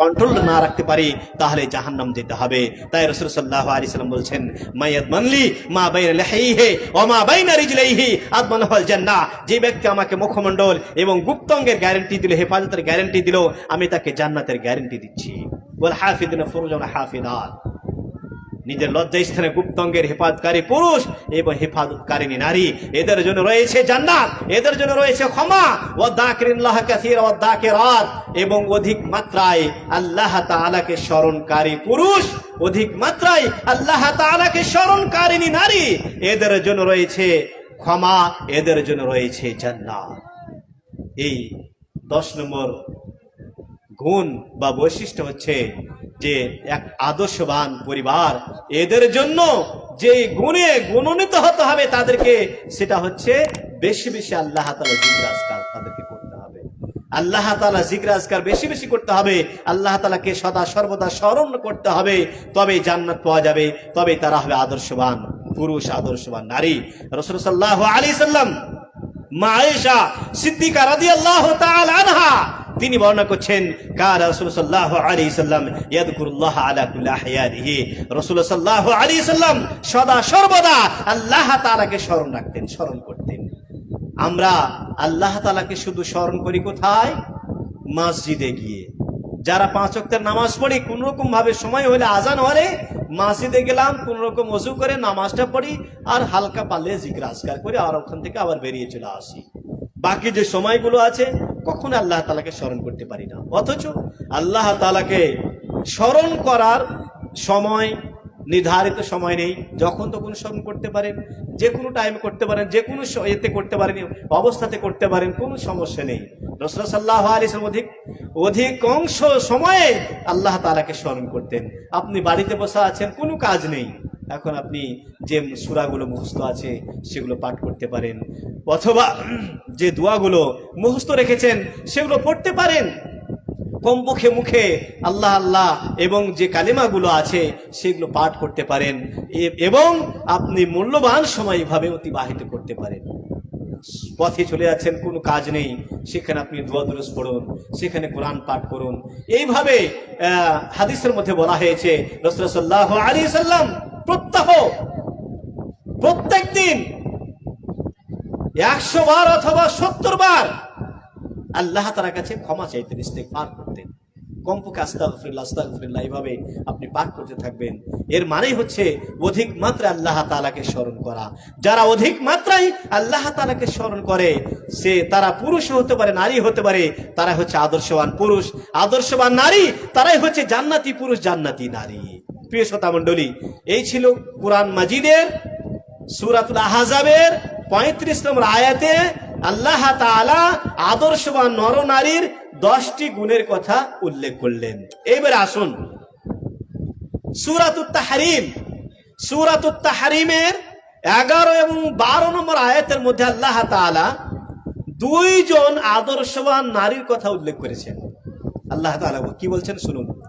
Control না রাখতে পারি, তাহলে জাহান্নাম যেতে হবে। তাই রসুল সাল্লাহ বলছেন মাইয়াদ মানলি মা বাইনা লেহাইহে ও মা বাইনা রিজলাইহি, আদমান হল জান্নাহ। যে ব্যক্তি আমাকে মুখমণ্ডল এবং গুপ্তঙ্গের গ্যারেন্টি দিল, হেফাজতের গ্যারেন্টি দিল, আমি তাকে জান্নাতের গ্যারেন্টি দিচ্ছি। বল হাফিদিন ফুরুজন হাফিদাত নিজের লজ্জাস্থানে গুপ্তঙ্গের হেফাজতকারী পুরুষ এবং হেফাজতকারিনী নারী। এদের জন্য রয়েছে জান্নাত, এদের জন্য রয়েছে ক্ষমা। ও দাকিরিল্লাহ কাসীর ও দাকিরাত এবং অধিক মাত্রায় আল্লাহ তাআলাকে স্মরণকারী পুরুষ, অধিক মাত্রায় আল্লাহ তাআলাকে স্মরণকারিনী নারী। এদের জন্য রয়েছে ক্ষমা, এদের জন্য রয়েছে জান্নাত। এই দশ নম্বর গুণ বা বৈশিষ্ট্য হচ্ছে যে এক আদর্শবান পরিবার এদের জন্য যে গুণে গুণান্বিত হতে হবে তাদেরকে, সেটা হচ্ছে বেশি বেশি আল্লাহ তালা জিজ্ঞাসকার তাদেরকে করতে হবে। আল্লাহ তালা জিজ্ঞাসকার বেশি বেশি করতে হবে, আল্লাহ তালাকে সদা সর্বদা স্মরণ করতে হবে তবে জান্নাত পাওয়া যাবে তবে তারা হবে আদর্শবান, পুরুষ আদর্শবান নারী। রসুল সাল্লাহ আলী সাল্লাম, মা আয়েশা সিদ্দিকা রাদিয়াল্লাহু তাআলা আনহা তিনি বর্ণনা করছেন কার রাসূল সাল্লাল্লাহু আলাইহি সাল্লাম ইয়াযকুরুল্লাহ আলা কুল্লি আহয়ানিহি রাসূল সাল্লাল্লাহু আলাইহি সাল্লাম সদা সর্বদা আল্লাহ তাআলাকে স্মরণ রাখতেন, স্মরণ করতেন। আমরা আল্লাহ তাআলাকে শুধু স্মরণ করি কোথায়? মসজিদে গিয়ে। যারা পাঁচ ওয়াক্তের নামাজ পড়ি, কোন রকম ভাবে সময় হলে আজান হলে মসজিদে গেলাম, কোন রকম অজু করে নামাজটা পড়ি আর হালকা পালে জিজ্ঞাসা আজকার করে আর ওখান থেকে আবার বেরিয়ে চলে আসি। বাকি যে সময়গুলো আছে কখনো আল্লাহ তালাকে স্মরণ করতে পারি না। অথচ আল্লাহ তালাকে স্মরণ করার সময়, নির্ধারিত সময় নেই। যখন তখন স্মরণ করতে পারেন, যে কোনো টাইমে করতে পারেন, যে কোনো এতে করতে পারেন, অবস্থাতে করতে পারেন, কোনো সমস্যা নেই। রসুল সাল্লাহ আলিসের অধিক অধিকাংশ সময়ে আল্লাহ তালাকে স্মরণ করতেন। আপনি বাড়িতে বসে আছেন, কোনো কাজ নেই। এখন আপনি যে সুরাগুলো মুখস্থ আছে, সেগুলো পাঠ করতে পারেন। অথবা যে দোয়াগুলো মুখস্থ রেখেছেন, সেগুলো পড়তে পারেন। কমপক্ষে মুখে আল্লাহ আল্লাহ এবং যে কালিমাগুলো আছে, সেগুলো পাঠ করতে পারেন। এবং আপনি মূল্যবান সময় এভাবে অতিবাহিত করতে পারেন। পথে চলে যাচ্ছেন, কোনো কাজ নেই, সেখানে আপনি দোয়া দুরুস পড়ুন, সেখানে কোরআন পাঠ করুন। এইভাবে হাদিসের মধ্যে বলা হয়েছে রসুল্লাহ আলী সাল্লাম প্রত্যহ প্রত্যেক দিন একশো বার অথবা সত্তর বার আল্লাহ তার কাছে ক্ষমা চাইতেন করতেন। কমপক্ষে আস্তাগফিরুল্লাহ আস্তাগফিরুল্লাহ এইভাবে আপনি পাঠ করতে থাকবেন। এর মানেই হচ্ছে অধিক মাত্রায় আল্লাহ তাআলাকে স্মরণ করা। যারা অধিক মাত্রায় আল্লাহ তাআলাকে স্মরণ করে, সে তারা পুরুষ হতে পারে, নারী হতে পারে তারা হচ্ছে আদর্শবান পুরুষ। আদর্শবান নারী, তারাই হচ্ছে জান্নাতি পুরুষ, জান্নাতি নারী। প্রিয় শ্রোতা মণ্ডলী, এই ছিল কোরআন মাজিদের, সুরাতুল আহাজাবের পঁয়ত্রিশ নম্বর আয়াতে আল্লাহ তাআলা আদর্শবান নরনারীর দশটি গুণের কথা উল্লেখ করলেন। এইবার আসুন। সুরাতুত তাহারিম, সুরাতুত তাহারিমের এগারো এবং বারো নম্বর আয়াতের মধ্যে আল্লাহ তাআলা দুইজন আদর্শবান নারীর কথা উল্লেখ করেছেন। আল্লাহ তাআলা কি বলছেন শুনুন।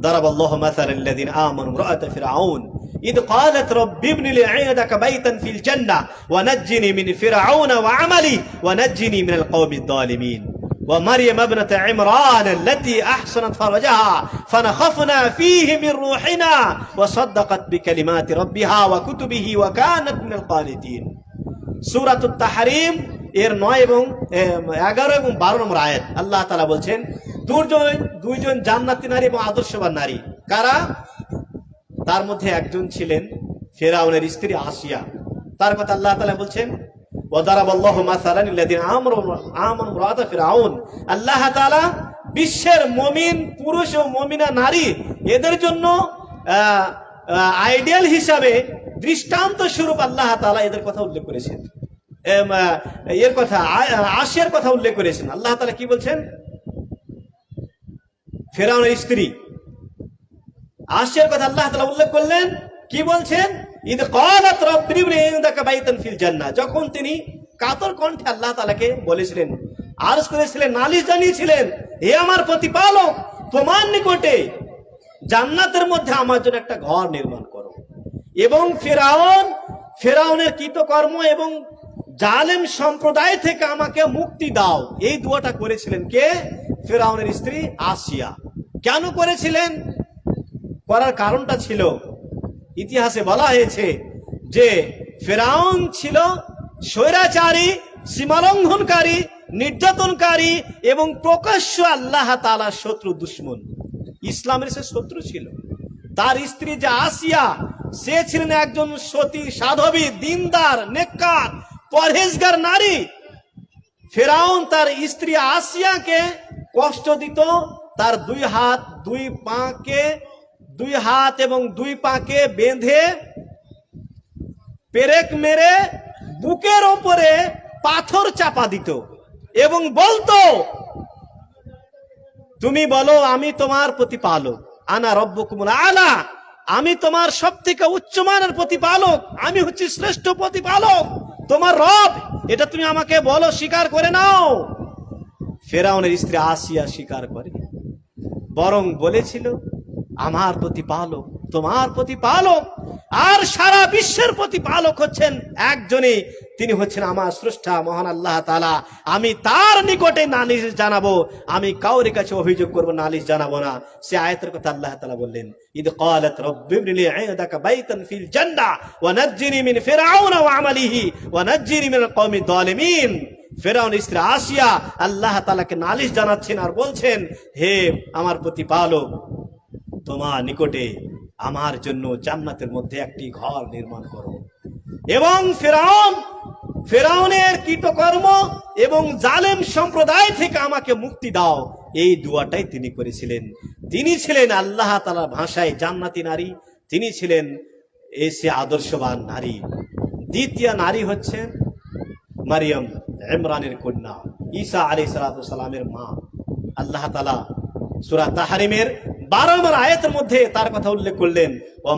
ضرب الله مثلا الذين آمنوا امرأة فرعون إذ قالت رب ابن لي عندك بيتا في الجنة ونجني من فرعون وعملي ونجني من القوم الظالمين ومريم ابنة عمران التي أحصنت فرجها فنخفنا فيه من روحنا وصدقت بكلمات ربها وكتبه وكانت من القانتين সুরাত তাহারিম এর নয় এবং এম, এগারো এবং বারো নম্বর আয়াত আল্লাহ তালা বলছেন দুজন দুইজন জান্নাতি নারী এবং আদর্শবান নারী। কারা? তার মধ্যে একজন ছিলেন ফেরাউনের স্ত্রী আসিয়া। তার কথা আল্লাহ তালা বলছেন আল্লাহ বিশ্বের মমিন, পুরুষ ও মমিনা নারী, এদের জন্য আইডিয়াল হিসাবে দৃষ্টান্ত স্বরূপ আল্লাহ তালা এদের কথা উল্লেখ করেছেন। এর কথা আশিয়ার কথা উল্লেখ করেছেন। আল্লাহ তালা কি বলছেন? ফেরাউনের স্ত্রী। আসিয়ার কথা আল্লাহ তালা উল্লেখ করলেন, কি বলছেন? ফিল যখন তিনি কাতর কণ্ঠে আল্লাহ তালাকে বলেছিলেন, আরজ করেছিলেন, নালিশ জানিয়েছিলেন, হে আমার প্রতিপালক, তোমার নিকটে জান্নাতের মধ্যে আমার জন্য একটা ঘর নির্মাণ করো। এবং ফেরাউন, ফেরাউনের কৃতকর্ম এবং জালেম সম্প্রদায় থেকে আমাকে মুক্তি দাও। এই দোয়াটা করেছিলেন কে? ফেরাউনের স্ত্রী আসিয়া কেন করেছিলেন? করার কারণটা ছিল, ইতিহাসে বলা হয়েছে যে ফেরাউন ছিল স্বৈরাচারী, সীমালঙ্ঘনকারী, নির্যাতনকারী এবং প্রকাশ্য আল্লাহ তালা শত্রু দুশ্মন। ইসলামের সে শত্রু ছিল। তার স্ত্রী যে আসিয়া, সে ছিলেন একজন সতী, সাধবী, দিনদার, নেককার, পরহেজগার নারী। ফেরাউন তার স্ত্রী আসিয়াকে কষ্ট দিত তার দুই হাত, দুই পাকে, দুই হাত এবং দুই পাকে বেঁধে পেরেক মেরে বুকের ওপরে পাথর চাপা দিত এবং বলতো, তুমি বলো, আমি তোমার প্রতিপালক। আনা রব্বকুমুল আলা। আমি তোমার সব থেকে উচ্চমানের প্রতিপালক। আমি হচ্ছি শ্রেষ্ঠ প্রতিপালক। তোমার রব, এটা তুমি আমাকে বলো, স্বীকার করে নাও। ফেরাউনের স্ত্রী আসিয়া স্বীকার করে। বরং বলেছিল আমার প্রতিপালক তোমার প্রতিপালক আর সারা বিশ্বের প্রতিপালক হচ্ছেন একজনই তিনি হচ্ছেন আমার স্রষ্টা মহান আল্লাহ তালা আমি তার নিকটে নালিশ জানাবো আমি কাউরি কাছে অভিযোগ করব নালিশ জানাবো না সে আয়াতের কথা আল্লাহ তালা বললেন ইদ قالت رب ابن لي عندك بيتا في الجنة ونجني من فرعون وعمله ونجني من القوم الظالمين ফেরাউন স্ত্রী আসিয়া আল্লাহ তালাকে নালিশ জানাচ্ছেন আর বলছেন, হে আমার প্রতিপালক, তোমার নিকটে আমার জন্য জান্নাতের মধ্যে একটি ঘর নির্মাণ করো। এবং ফেরাউন, ফেরাউনের কৃতকর্ম এবং জালেম সম্প্রদায় থেকে আমাকে মুক্তি দাও। এই দুয়াটাই তিনি করেছিলেন। তিনি ছিলেন আল্লাহ তালার ভাষায় জান্নাতি নারী, তিনি ছিলেন এসে আদর্শবান নারী। দ্বিতীয় নারী হচ্ছেন মারিয়াম ইমরানের কন্যা। ঈসা আলী সালামের মা। আল্লাহ তালা সুরা তাহারিমের বারো নম্বর আয়াতের মধ্যে তার কথা উল্লেখ করলেন ও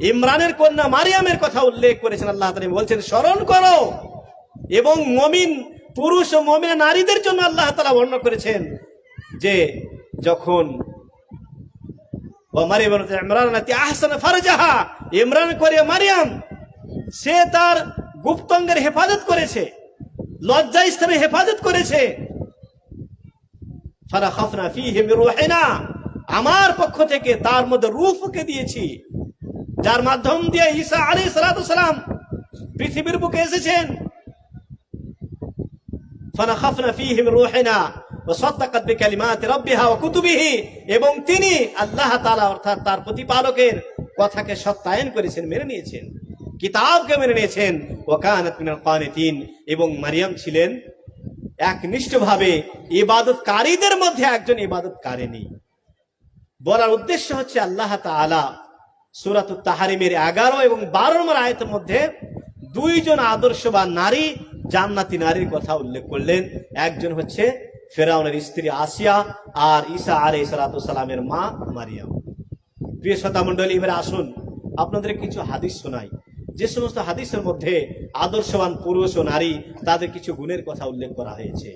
ইমরানের কন্যা মারিয়ামের কথা উল্লেখ করেছেন আল্লাহ তাআলা। বলছেন, স্মরণ করো। এবং মমিন, পুরুষ ও মমিন নারীদের জন্য আল্লাহ তাআলা বর্ণনা করেছেন যে, যখন ও মারিয়াম ইমরান আহসানা ফারাজাহা। ইমরান করে মারিয়াম, সে তার গুপ্তঙ্গের হেফাজত করেছে লজ্জা স্থানে হেফাজত করেছে। আমার পক্ষ থেকে তার মধ্যে রূহকে দিয়েছি। যার মাধ্যম দিয়ে ঈসা সালাতু সালাম পৃথিবীর বুকে এসেছেন। এবং তিনি আল্লাহ তাআলা অর্থাৎ তার প্রতিপালকের কথাকে সত্যায়ন করেছেন, মেনে নিয়েছেন। কিতাবকে মেনে নিয়েছেন। ওয়াকানাত মিনাল এবং মারিয়াম ছিলেন একনিষ্ঠভাবে ইবাদতকারীদের মধ্যে একজন ইবাদতকারিনী বলার উদ্দেশ্য হচ্ছে আল্লাহ তাআলা সূরাত তাহারিমের এগারো এবং বারো নম্বর আয়তের মধ্যে দুইজন আদর্শ বা নারী জান্নাতি নারীর কথা উল্লেখ করলেন। একজন হচ্ছে ফেরাউনের স্ত্রী আসিয়া আর ঈসা আলী সালামের মা মারিয়াম। প্রিয় শ্রোতা মন্ডলী এবারে আসুন আপনাদের কিছু হাদিস শোনাই যে সমস্ত হাদিসের মধ্যে আদর্শবান পুরুষ ও নারী তাদের কিছু গুণের কথা উল্লেখ করা হয়েছে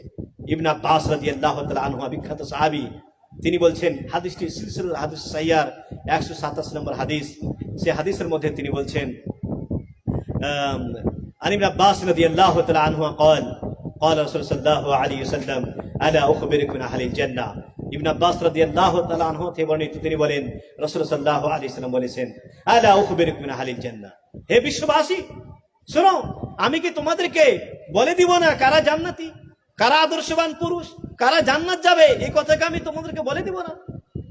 ইবনা আব্বাস রাদিয়াল্লাহু তাআলা আনহু বিখ্যাত সাহাবী তিনি বলছেন হাদিসটি সিলসিলাতুল হাদিস সাইয়ার 127 নম্বর হাদিস সে হাদিসের মধ্যে তিনি বলছেন আম, عن ابن عباس رضي الله تعالى عنه قال قال رسول صلى الله عليه وسلم الا اخبركم عن اهل الجنه ইবন আব্বাস রাদিয়াল্লাহু তাআলা আনহু থেকে বর্ণিত, তিনি বলেন, রাসূল সাল্লাল্লাহু আলাইহি সাল্লাম বলেছেন, আলা উখবিরুকুম মিন আহলিল জান্নাহ? হে বিশ্ববাসী, শোনো, আমি কি তোমাদেরকে বলে দিব না কারা জান্নাতি? কারা আদর্শবান পুরুষ? কারা জান্নাত যাবে? এই কথাকে আমি তোমাদেরকে বলে দিব না।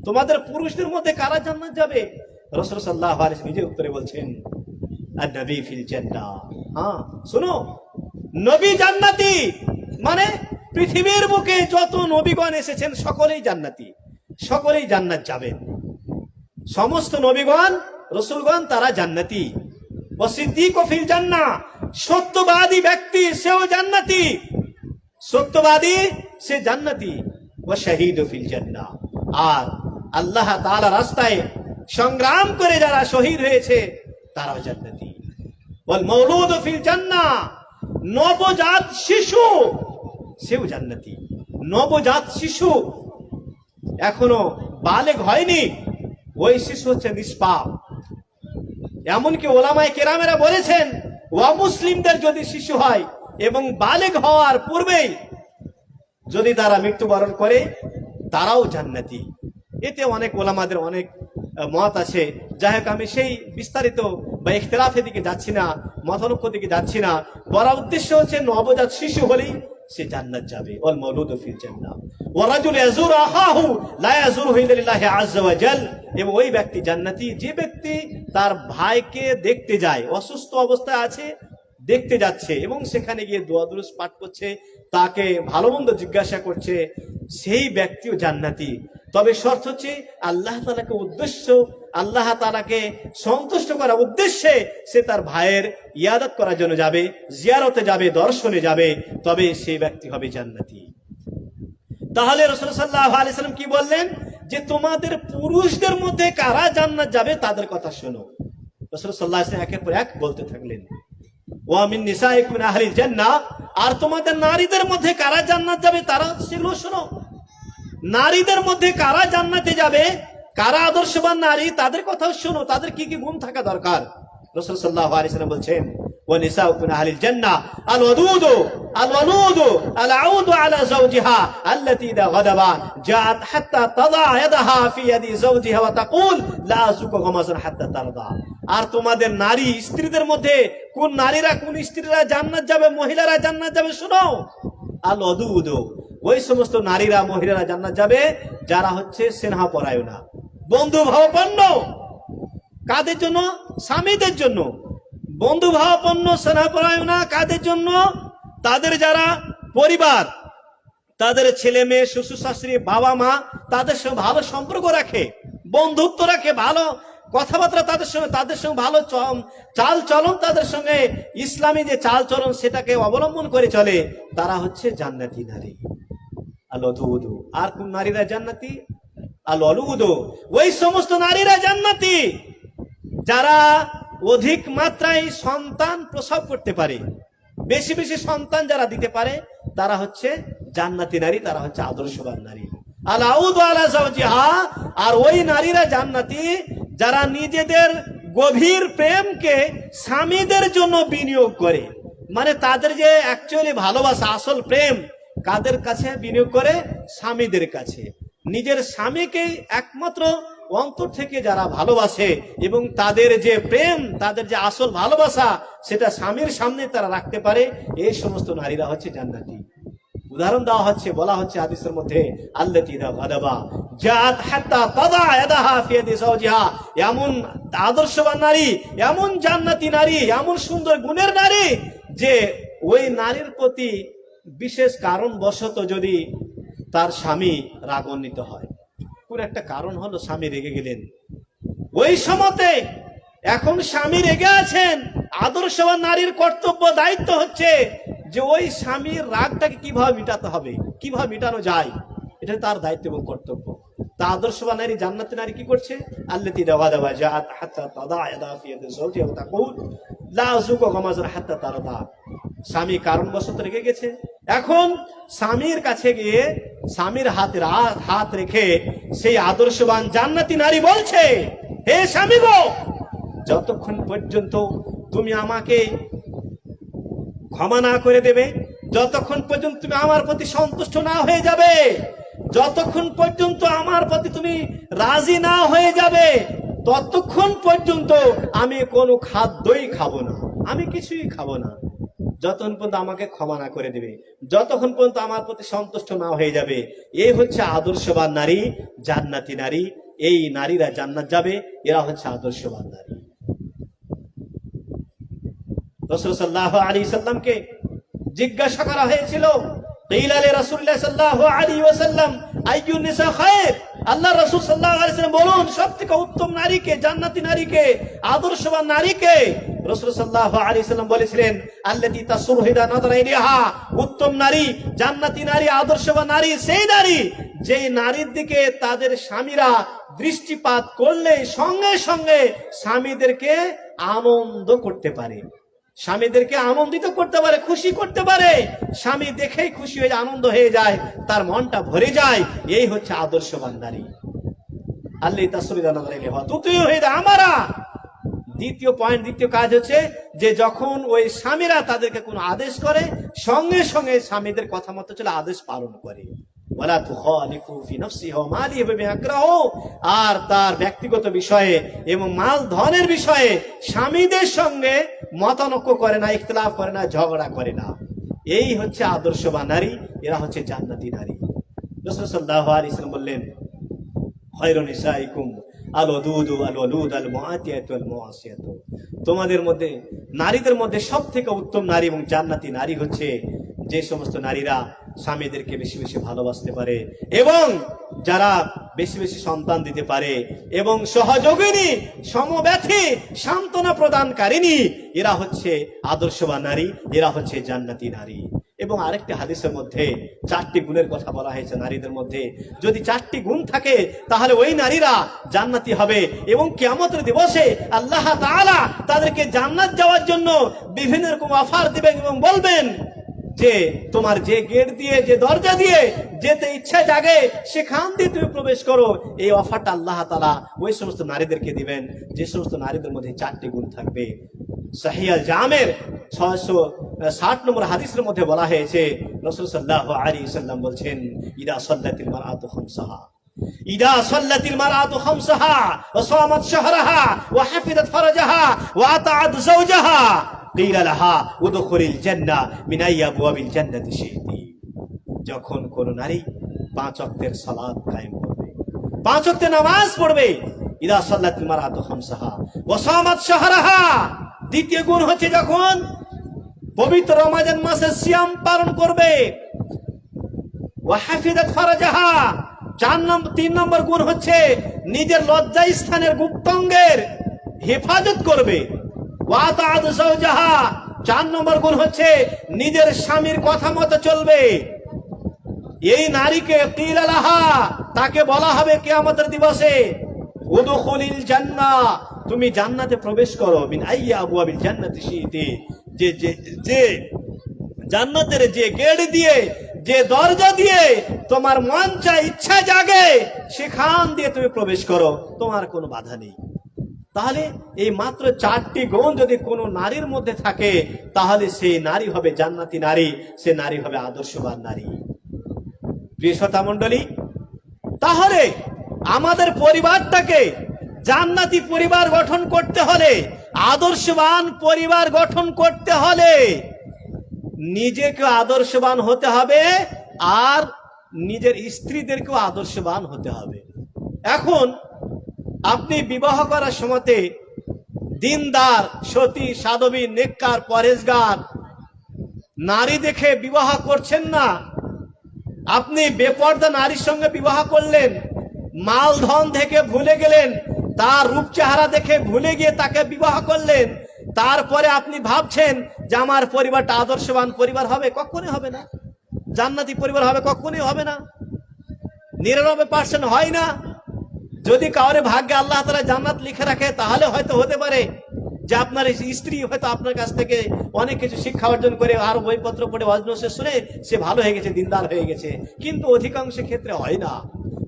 তোমাদের পুরুষদের মধ্যে কারা জান্নাত যাবে? রাসূল সাল্লাল্লাহু আলাইহি নিজে উত্তরে বলছেন নবী ফিল জান্নাহ। হ্যাঁ শোনো, নবী জান্নাতি মানে পৃথিবীর বুকে যত নবীগণ এসেছেন, সকলেই জান্নাতি, সকলেই জান্নাত যাবেন। সমস্ত নবীগণ, রসুলগণ, তারা জান্নাতি। ও সিদ্দিক ও ফিল জান্না সত্যবাদী ব্যক্তি, সেও জান্নাতি। সত্যবাদী, সে জান্নাতি। ও শহীদ ও ফিল জান্না আর আল্লাহ তাআলা রাস্তায় সংগ্রাম করে যারা শহীদ হয়েছে, তারাও জান্নাতি। বল মৌলুদ ফিল জান্না নবজাত শিশু সেও জান্নাতি। নবজাত শিশু। এখনও বালেগ হয়নি। ওই শিশু হচ্ছে নিষ্পাপ। এমনকি ওলামায় কেরামেরা বলেছেন অমুসলিমদের যদি শিশু হয় এবং বালেগ হওয়ার পূর্বেই যদি তারা মৃত্যুবরণ করে, তারাও জান্নাতি। এতে অনেক ওলামাদের অনেক মত আছে। যাই হোক, আমি সেই বিস্তারিত বা ইখতলাফের দিকে যাচ্ছি না মতানক্য দিকে যাচ্ছি না। বড় উদ্দেশ্য হচ্ছে নবজাত শিশু হলেই সে জান্নাত যাবে। ওয়াল মাউলুদু ফিল জান্নাহ। ওয়া রাজুল ইয়াজুরু আখাহু, লা ইয়াজুরুহু ইল্লা লিল্লাহি আযজা ওয়া জাল। এবং ওই ব্যক্তি জান্নাতি, যে ব্যক্তি তার ভাইকে দেখতে যায়, অসুস্থ অবস্থায় আছে, দেখতে যাচ্ছে এবং সেখানে গিয়ে দোয়া দুরুস পাঠ করছে, তাকে ভালো মন্দ জিজ্ঞাসা করছে, সেই ব্যক্তিও জান্নাতি। তবে শর্ত হচ্ছে, আল্লাহ তালাকে উদ্দেশ্য আল্লাহ তালাকে সন্তুষ্ট করার উদ্দেশ্যে সে তার ভাইয়ের ইয়াদত করার জন্য যাবে, জিয়ারতে যাবে, দর্শনে যাবে, তবে সেই ব্যক্তি হবে জান্নাতি। তাহলে রসুল সাল্লাহ আলি সাল্লাম কি বললেন? যে তোমাদের পুরুষদের মধ্যে কারা জান্নাত যাবে তাদের কথা শোনো। রসুল সাল্লাহ একের পর এক বলতে থাকলেন ওয়ামিন মিন আহলিল জান্নাহ আর তোমাদের নারীদের মধ্যে কারা জান্নাত যাবে তারা সেগুলো শোনো। নারীদের মধ্যে কারা জান্নাতে যাবে কারা আদর্শবান নারী তাদের কথাও শোনো তাদের কি কি গুণ থাকা দরকার রাসূল সাল্লাল্লাহু আলাইহি সাল্লাম বলছেন ونساؤكم من أهل الجنة الودود الولود العود على زوجها التي إذا غضب جاءت حتى تضع يدها في يد زوجها وتقول لا أزوك غمزا حتى ترضى আর তোমাদের নারী স্ত্রীদের মধ্যে কোন নারীরা কোন স্ত্রীরা জান্নাত যাবে মহিলারা জান্নাত যাবে শোনো আল অদুদ ওই সমস্ত নারীরা মহিলারা জান্নাত যাবে যারা হচ্ছে সেনহা পরায়ণা বন্ধু ভাবাপন্ন কাদের জন্য? স্বামীদের জন্য। বন্ধু ভাবাপন্ন সেনা পরায়ণা কাদের জন্য? তাদের যারা পরিবার, তাদের ছেলে মেয়ে, শ্বশুর শাশুড়ি, বাবা মা, তাদের সঙ্গে ভালো সম্পর্ক রাখে, বন্ধুত্ব রাখে, ভালো কথাবার্তা তাদের সঙ্গে তাদের সঙ্গে ভালো চাল চলন তাদের সঙ্গে, ইসলামী যে চাল চলন সেটাকে অবলম্বন করে চলে, তারা হচ্ছে জান্নাতি নারী। আলুদু আর কোন নারীরা জান্নাতি? আল অলুদু ওই সমস্ত নারীরা জান্নাতি, যারা অধিক মাত্রায় সন্তান প্রসব করতে পারে। বেশি বেশি সন্তান যারা দিতে পারে, তারা হচ্ছে জান্নাতি নারী, তারা হচ্ছে আদর্শবান নারী। আর ওই নারীরা জান্নাতি, যারা নিজেদের গভীর প্রেমকে স্বামীদের জন্য বিনিয়োগ করে। মানে তাদের যে অ্যাকচুয়ালি ভালোবাসা, আসল প্রেম, কাদের কাছে বিনিয়োগ করে? স্বামীদের কাছে। নিজের স্বামীকে একমাত্র অন্তর থেকে যারা ভালোবাসে এবং তাদের যে প্রেম, তাদের যে আসল ভালোবাসা, সেটা স্বামীর সামনে তারা রাখতে পারে, এই সমস্ত নারীরা হচ্ছে জান্নাতি। উদাহরণ দেওয়া হচ্ছে, বলা হচ্ছে হাদিসের মধ্যে এমন আদর্শবান নারী, এমন জান্নাতি নারী, এমন সুন্দর গুণের নারী, যে ওই নারীর প্রতি বিশেষ কারণ বশত যদি তার স্বামী রাগান্বিত হয়। কোন একটা কারণ হলো স্বামী রেগে গেলেন। ওই সময়তে এখন স্বামী রেগে আছেন, আদর্শবান নারীর কর্তব্য, দায়িত্ব হচ্ছে যে ওই স্বামীর রাগটাকে কীভাবে মিটাতে হবে, কীভাবে মিটানো যায়, এটা তার দায়িত্ব এবং কর্তব্য। তা আদর্শবান নারী, জান্নাতি নারী কি করছে? তারদা। স্বামী কারণবশত রেগে গেছে এখন স্বামীর কাছে গিয়ে স্বামীর হাতের আ- হাত রেখে সেই আদর্শবান জান্নাতি নারী বলছে, হে স্বামী গো, যতক্ষণ পর্যন্ত তুমি আমাকে ক্ষমা না করে দেবে, যতক্ষণ পর্যন্ত তুমি আমার প্রতি সন্তুষ্ট না হয়ে যাবে, যতক্ষণ পর্যন্ত আমার প্রতি তুমি রাজি না হয়ে যাবে, ততক্ষণ পর্যন্ত আমি কোনো খাদ্যই খাব না। আমি কিছুই খাব না। যতক্ষণ পর্যন্ত আমাকে ক্ষমা না করে দেবে, যতক্ষণ পর্যন্ত আমার প্রতি সন্তুষ্ট না হয়ে যাবে এই হচ্ছে আদর্শবান নারী, জান্নাতি নারী, এই নারীরা জান্নাত যাবে, এরা হচ্ছে আদর্শবান নারী। সাল্লামকে জিজ্ঞাসা করা হয়েছিল আল্লাহ সাল্লাহ বলুন সব থেকে উত্তম নারীকে নারীকে আদর্শবান নারীকে দৃষ্টিপাত করলে সঙ্গে সঙ্গে স্বামীদেরকে আনন্দ করতে পারে। স্বামীদেরকে আনন্দিত করতে পারে, খুশি করতে পারে। স্বামী দেখেই খুশি হয়ে আনন্দ হয়ে যায়, তার মনটা ভরে যায়, এই হচ্ছে আদর্শবান নারী। আল্লাহ তাসরিদা নজরে লেহা তুতুই যায় আমারা। দ্বিতীয় পয়েন্ট দ্বিতীয় কাজ হচ্ছে যে যখন ওই স্বামীরা তাদেরকে কোনো আদেশ করে, সঙ্গে সঙ্গে স্বামীদের কথা মতো চলে আদেশ পালন করে। আর তার ব্যক্তিগত বিষয়ে এবং মাল ধনের বিষয়ে স্বামীদের সঙ্গে মতানক্য করে না, ইখতিলাফ করে না, ঝগড়া করে না। এই হচ্ছে আদর্শবান নারী, এরা হচ্ছে জান্নাতি নারী। রাসূল সাল্লাল্লাহু আলাইহি ওয়াসাল্লাম বললেন খয়রু নিসাইকুম আল ওদুদু আল মুআসিয়াতু তোমাদের মধ্যে, নারীদের মধ্যে সব থেকে উত্তম নারী এবং জান্নাতি নারী হচ্ছে যে সমস্ত নারীরা স্বামীদেরকে বেশি বেশি ভালোবাসতে পারে এবং যারা বেশি বেশি সন্তান দিতে পারে এবং সহযোগিনী, সমব্যথী, সান্ত্বনা প্রদানকারিণী, এরা হচ্ছে আদর্শবান নারী, এরা হচ্ছে জান্নাতি নারী। এবং আরেকটি হাদিসের মধ্যে চারটি গুণের কথা বলা হয়েছে নারীদের মধ্যে। যদি চারটি গুণ থাকে, তাহলে ওই নারীরা জান্নাতি হবে এবং কিয়ামতের দিবসে আল্লাহ তাদেরকে জান্নাত যাওয়ার জন্য বিভিন্ন রকম অফার দিবেন এবং বলবেন যে, তোমার যে গেট দিয়ে, যে দরজা দিয়ে যেতে ইচ্ছা জাগে, সেখান দিয়ে তুমি প্রবেশ করো। এই অফারটা আল্লাহ তালা ওই সমস্ত নারীদেরকে দিবেন। যে সমস্ত নারীদের মধ্যে চারটি গুণ থাকবে। সাহিয়াল জামের ছয়শো ষাট নম্বর হাদিসের মধ্যে বলা হয়েছে রসুল সাল্লাহ আলী সাল্লাম বলছেন ইদা সাল্লাতিল মারআতু খামসাহা إذا صلت المرأة خمسها وصامت شهرها وحفظت فرجها وأطاعت زوجها قيل لها ادخل الجنة من أي أبواب الجنة شئت যখন কোন নারী পাঁচ অক্টের সালাদ কায়েম করবে পাঁচ অক্টের নামাজ পড়বে ইদা সাল্লাতিল মারআতু খামসাহা ওয়া সামাত শাহরাহা দ্বিতীয় গুণ হচ্ছে যখন পবিত্র রমাজান মাসে সিয়াম পালন করবে। তিন নম্বর গুণ হচ্ছে নিজের লজ্জা স্থানের গুপ্তাঙ্গের হেফাজত করবে। চার নম্বর গুণ হচ্ছে নিজের স্বামীর কথা মতো চলবে। এই নারীকে কিলালাহা তাকে বলা হবে কে আমাদের দিবসে, উদখুলিল জান্নাহ। তুমি জান্নাতে প্রবেশ করো, মিন আইয়া আবওয়াবিল জান্নাতি শিইতি। যে যে জান্নাতের যে গেট দিয়ে, যে দরজা দিয়ে তোমার মন চায়, ইচ্ছা জাগে, সেখান দিয়ে তুমি প্রবেশ করো, তোমার কোনো বাধা নেই। তাহলে এই মাত্র চারটি গুণ যদি কোনো নারীর মধ্যে থাকে, তাহলে সেই নারী হবে জান্নাতি নারী, সে নারী হবে আদর্শবান নারী। প্রিয় শ্রোতা মণ্ডলী, তাহলে আমাদের পরিবারটাকে জান্নাতি পরিবার গঠন করতে হলে, আদর্শবান পরিবার গঠন করতে হলে নিজেকে আদর্শবান হতে হবে আর নিজের স্ত্রীদেরকেও আদর্শবান হতে হবে। এখন আপনি বিবাহ করার সময়তে দিনদার, সতী, সাধবী, নেককার, পরেশগার, নারী দেখে বিবাহ করছেন না, আপনি বেপর্দা নারীর সঙ্গে বিবাহ করলেন মাল ধন থেকে ভুলে গেলেন তার রূপ চেহারা দেখে ভুলে গিয়ে তাকে বিবাহ করলেন। তারপরে আপনি ভাবছেন যে আমার পরিবারটা আদর্শবান পরিবার হবে? কখনই হবে না। জান্নাতি পরিবার হবে? কখনই হবে না। নিরানব্বই পার্সেন্ট হয় না। যদি কাউরে ভাগ্যে আল্লাহ তালা জান্নাত লিখে রাখে, তাহলে হয়তো হতে পারে যে আপনার স্ত্রী হয়তো আপনার কাছ থেকে অনেক কিছু শিক্ষা অর্জন করে, আর বইপত্র পড়ে অজনসে শুনে সে ভালো হয়ে গেছে, দিনদার হয়ে গেছে। কিন্তু অধিকাংশ ক্ষেত্রে হয় না।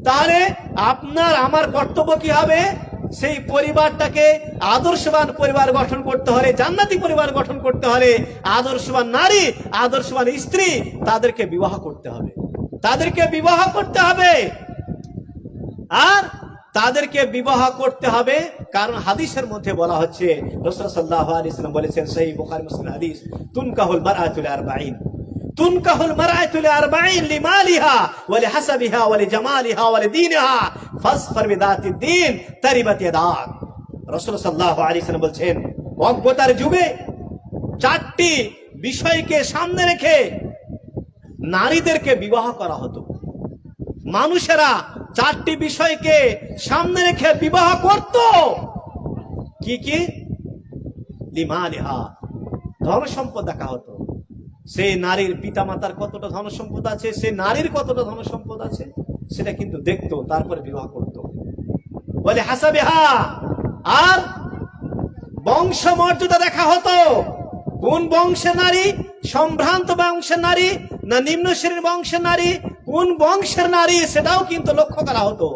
তাহলে আপনার, আমার কর্তব্য কি হবে? সেই পরিবারটাকে আদর্শবান পরিবার গঠন করতে হলে, জান্নাতি পরিবার গঠন করতে হলে আদর্শবান নারী, আদর্শবান স্ত্রী তাদেরকে বিবাহ করতে হবে। তাদেরকে বিবাহ করতে হবে। আর তাদেরকে বিবাহ করতে হবে কারণ হাদিসের মধ্যে বলা হচ্ছে, রসুল সাল্লাহ আলাইসাল্লাম বলেছেন সেই বুখারী মুসলিম হাদিস, তুনকাহুল আরবাঈন। তুনকাহুল মারআতুল লিমালিহা ওয়া লিহাসাবিহা ওয়া লিজামালিহা ওয়া লিদীনিহা ফাসফার বিদাতিদ দ্বীন তারিবাত ইয়াদাক। রাসূল সাল্লাল্লাহু আলাইহি সাল্লাম বলছেন, অজ্ঞতার যুগে চারটি বিষয়কে সামনে রেখে নারীদেরকে বিবাহ করা হতো। মানুষেরা চারটি বিষয়কে সামনে রেখে বিবাহ করত। কি কি? লিমালিহা, ধন সম্পদ দেখা হতো। সে নারীর পিতা মাতার কতটা ধন সম্পদ আছে, সে নারীর কতটা ধন সম্পদ আছে, সেটা কিন্তু দেখতো, তারপরে বিবাহ করত। বলে হাসাবে হা আর বংশ মর্যাদা দেখা হতো। কোন বংশের নারী? সম্ভ্রান্ত বংশের নারী না নিম্ন শ্রেণির বংশের নারী? কোন বংশের নারী? সেটাও কিন্তু লক্ষ্য করা হতো।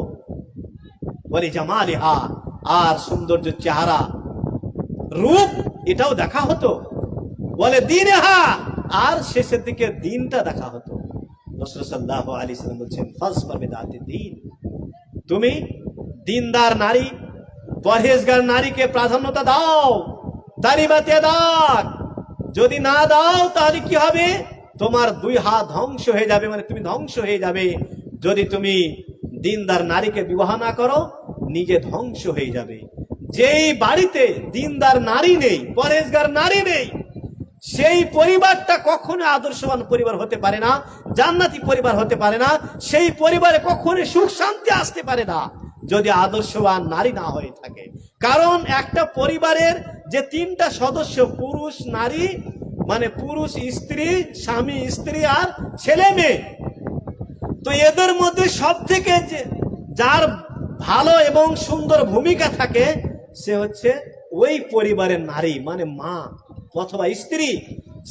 বলে, জামালিহা, আর সৌন্দর্য চেহারা, রূপ, এটাও দেখা হতো। বলে দিন হা আর শেষের দিকে দিনটা দেখা হতো। রসুল্লাহ আলী সাল্লাম বলছেন পাবে দাঁতে দিন। তুমি দিনদার নারী, পরহেজগার নারীকে প্রাধান্যতা দাও, দাড়ি বাতিয়ে দাও। যদি না দাও, তাহলে কি হবে? তোমার দুই হাত ধ্বংস হয়ে যাবে মানে তুমি ধ্বংস হয়ে যাবে। যদি তুমি দিনদার নারীকে বিবাহ না করো, নিজে ধ্বংস হয়ে যাবে। যেই বাড়িতে দিনদার নারী নেই পরেজগার নারী নেই সেই পরিবারটা কখনো আদর্শবান পরিবার হতে পারে না, জান্নাতি পরিবার হতে পারে না, সেই পরিবারে কখনো সুখ শান্তি আসতে পারে না, যদি আদর্শবান নারী না হয়ে থাকে। কারণ একটা পরিবারের যে তিনটা সদস্য, পুরুষ, নারী মানে পুরুষ, স্ত্রী, স্বামী, স্ত্রী আর ছেলে মেয়ে, তো এদের মধ্যে সব থেকে যার ভালো এবং সুন্দর ভূমিকা থাকে, সে হচ্ছে ওই পরিবারের নারী মানে মা। অথবা স্ত্রী,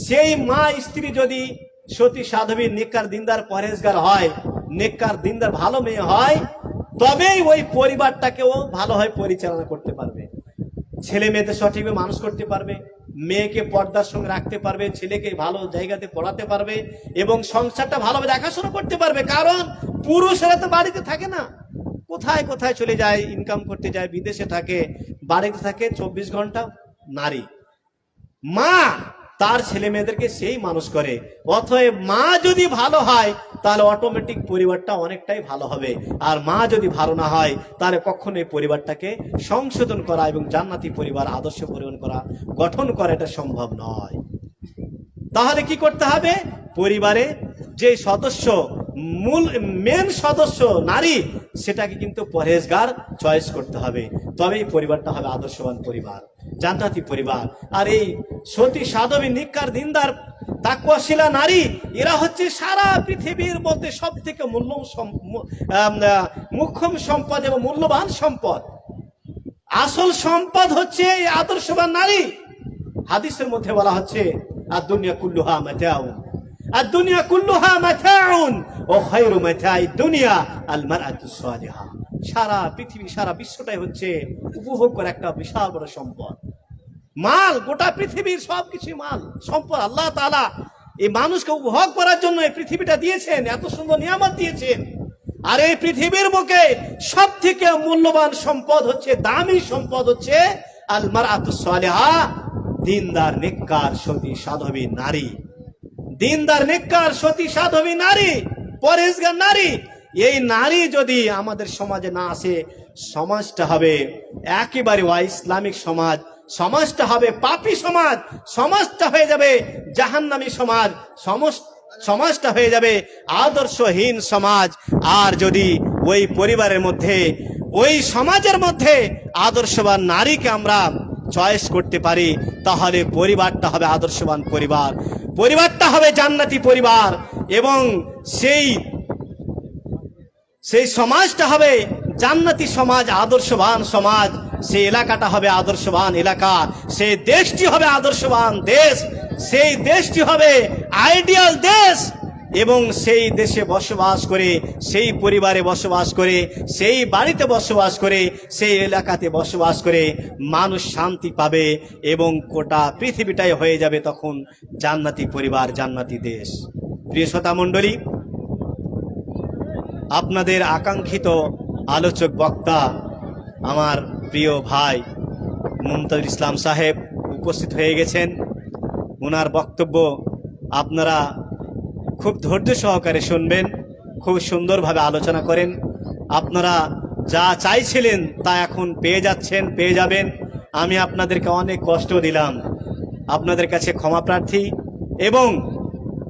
সেই মা স্ত্রী যদি সতী সাধবী নেককার দিনদার পরেজগার হয়, নেককার দিনদার ভালো মেয়ে হয়, তবেই ওই পরিবারটাকেও ভালোভাবে পরিচালনা করতে পারবে। ছেলে মেয়েদের সঠিকভাবে মানুষ করতে পারবে, মেয়েকে পর্দার সঙ্গে রাখতে পারবে, ছেলেকে ভালো জায়গাতে পড়াতে পারবে এবং সংসারটা ভালোভাবে দেখাশোনা করতে পারবে। কারণ পুরুষেরা তো বাড়িতে থাকে না। কোথায় কোথায় চলে যায় ইনকাম করতে যায়, বিদেশে থাকে, বাড়িতে থাকে চব্বিশ ঘণ্টা নারী। মা তার ছেলে মেয়েদেরকে সেই মানুষ করে। অতএব মা যদি ভালো হয়, তাহলে অটোমেটিক পরিবারটা অনেকটাই ভালো হবে। আর মা যদি ভালো না হয়, তাহলে কখনো এই পরিবারটাকে সংশোধন করা এবং জান্নাতি পরিবার আদর্শ পরিবহন করা, গঠন করা এটা সম্ভব নয়। তাহলে কি করতে হবে? পরিবারে যে সদস্য, মূল মেন সদস্য, নারী, সেটাকে কিন্তু পরহেজগার চয়েস করতে হবে। তবেই পরিবারটা হবে আদর্শবান পরিবার। জান্নাতি পরিবার। আর এই সতী সাধবী নিকার দিনদার তাকুয়াশিলা নারী, এরা হচ্ছে সারা পৃথিবীর মধ্যে সব থেকে মূল্য মুখ্যম সম্পদ এবং মূল্যবান সম্পদ। আসল সম্পদ হচ্ছে এই আদর্শবান নারী। হাদিসের মধ্যে বলা হচ্ছে আর দুনিয়া কুল্লুহা মাতাউন। সারা সারা বিশ্বটাই হচ্ছে উপভোগ করা একটা বিশাল বড় সম্পদ। মাল, গোটা পৃথিবীর সবকিছু মাল, সম্পদ আল্লাহ এই মানুষকে উপভোগ করার জন্য এই পৃথিবীটা দিয়েছেন, এত সুন্দর নিয়ামত দিয়েছেন। আর এই পৃথিবীর বুকে সব থেকে মূল্যবান সম্পদ হচ্ছে, দামি সম্পদ হচ্ছে আল মারআতু সালিহা দিনদার, নেককার, সতী, সাধবী, নারী। দিনদার, নেককার, সতী, সাধবী, নারী পরেশগার নারী, এই নারী যদি আমাদের সমাজে না আসে, সমাজটা হবে একেবারে ইসলামিক সমাজ, সমাজটা হবে পাপি সমাজ, সমাজটা হয়ে যাবে জাহান্নামী সমাজ সমাজটা হয়ে যাবে আদর্শহীন সমাজ। আর যদি ওই পরিবারের মধ্যে, ওই সমাজের মধ্যে আদর্শবান নারীকে আমরা চয়েস করতে পারি, তাহলে পরিবারটা হবে আদর্শবান পরিবার। পরিবারটা হবে জান্নাতি পরিবার এবং সেই সেই সমাজটা হবে জান্নাতি সমাজ, আদর্শবান সমাজ। সেই এলাকাটা হবে আদর্শবান এলাকা। সেই দেশটি হবে আদর্শবান দেশ। সেই দেশটি হবে আইডিয়াল দেশ। এবং সেই দেশে বসবাস করে, সেই পরিবারে বসবাস করে, সেই বাড়িতে বসবাস করে, সেই এলাকাতে বসবাস করে মানুষ শান্তি পাবে এবং গোটা পৃথিবীটাই হয়ে যাবে তখন জান্নাতি পরিবার, জান্নাতি দেশ। প্রিয় শ্রোতা মণ্ডলী, আপনাদের আকাঙ্ক্ষিত আলোচক বক্তা আমার প্রিয় ভাই মুমতাজুল ইসলাম সাহেব উপস্থিত হয়ে গেছেন। ওনার বক্তব্য আপনারা খুব ধৈর্য সহকারে শুনবেন, খুব সুন্দরভাবে আলোচনা করেন। আপনারা যা চাইছিলেন তা এখন পেয়ে যাচ্ছেন, পেয়ে যাবেন। আমি আপনাদেরকে অনেক কষ্ট দিলাম। আপনাদের কাছে ক্ষমা প্রার্থী। এবং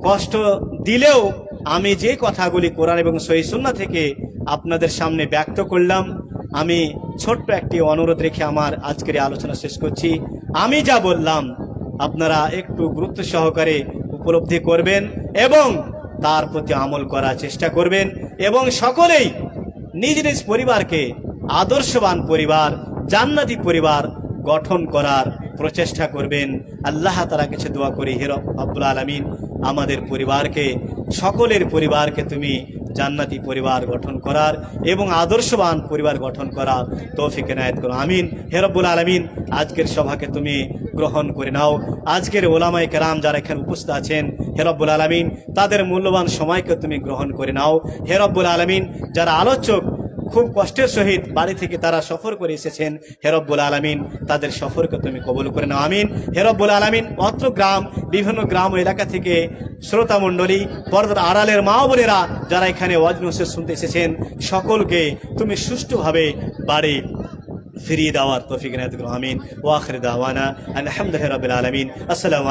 কষ্ট দিলেও আমি যে কথাগুলি কোরআন এবং সহিসুন্না থেকে আপনাদের সামনে ব্যক্ত করলাম, আমি ছোট্ট একটি অনুরোধ রেখে আমার আজকের আলোচনা শেষ করছি। আমি যা বললাম, আপনারা একটু গুরুত্ব সহকারে উপলব্ধি করবেন এবং তার প্রতি আমল করার চেষ্টা করবেন এবং সকলেই নিজ নিজ পরিবারকে আদর্শবান পরিবার, জান্নাতি পরিবার গঠন করার প্রচেষ্টা করবেন। আল্লাহ তারা কিছু দোয়া করি হির আব্দুল আলমিন, আমাদের পরিবারকে, সকলের পরিবারকে তুমি জান্নাতি পরিবার গঠন করার এবং আদর্শবান পরিবার গঠন করার তৌফিক এনায়ত করো আমিন। হেরব্বুল আলমিন, আজকের সভাকে তুমি গ্রহণ করে নাও। আজকের ওলামাই কেরাম যারা এখানে উপস্থিত আছেন হেরব্বুল আলমিন, তাদের মূল্যবান সময়কে তুমি গ্রহণ করে নাও। হেরব্বুল আলমিন, যারা আলোচক খুব কষ্টের সহিত বাড়ি থেকে তারা সফর করে এসেছেন হেরব্বুল আলমিন। তাদের সফরকে তুমি কবুল করে নাও, আমিন। হেরব্বুল আলমিন, অত্র গ্রাম, বিভিন্ন গ্রাম এলাকা থেকে শ্রোতা মণ্ডলী, পর্দার আড়ালের মা বোনেরা যারা এখানে ওয়াজ নসিহত শুনতে এসেছেন, সকলকে তুমি সুষ্ঠুভাবে বাড়ি ফিরিয়ে দেওয়ার তফিক আমিন। ওয়াখির দাওয়ানা, আলহামদুলিল্লাহ রাব্বিল আলামিন। আসসালাম